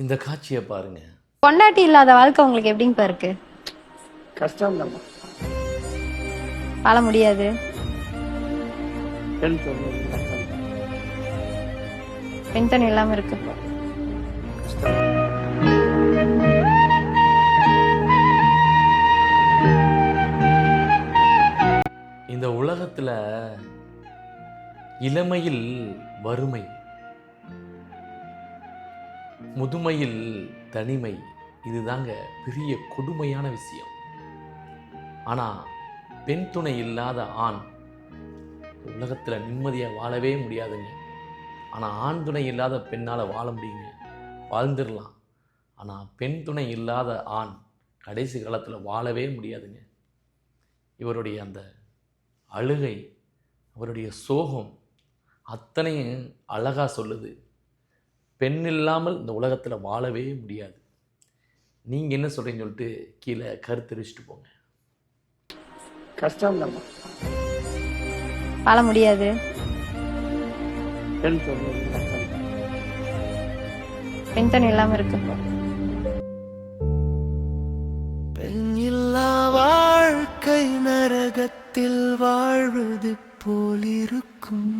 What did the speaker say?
இந்த காட்சியை பாருங்க. பொண்டாட்டி இல்லாத வாழ்க்கை உங்களுக்கு எப்படிங்கப்பா இருக்கு? கஷ்டம் தான் வாழ முடியாது. பெண் சொல்றது கஷ்டம். பெண் துணை இல்லாம இருக்கு. இந்த உலகத்துல இளமையில் வறுமை. முதுமையில் தனிமை இதுதாங்க பெரிய கொடுமையான விஷயம். ஆனால் பெண் துணை இல்லாத ஆண் உலகத்தில் நிம்மதியாக வாழவே முடியாதுங்க. ஆனால் ஆண் துணை இல்லாத பெண்ணால் வாழ முடியுங்க. வாழ்ந்துடலாம். ஆனால் பெண் துணை இல்லாத ஆண் கடைசி காலத்தில் வாழவே முடியாதுங்க. இவருடைய அந்த அழுகை அவருடைய சோகம் அத்தனையும் அழகாக சொல்லுது. பெண் இல்லாமல் இந்த உலகத்தில் வாழவே முடியாது. நீங்கள் என்ன சொல்கிறீங்கன்னு சொல்லிட்டு கீழே கருத்து தெரிவிச்சிட்டு போங்க. கஷ்டம் தான் வாழ முடியாது. பெண் சொல்றது கஷ்டம் பெண் துணை இல்லாம இருக்கு பெண்ணில்லா வாழ்க்கை நரகத்தில் வாழ்வது போலிருக்கும்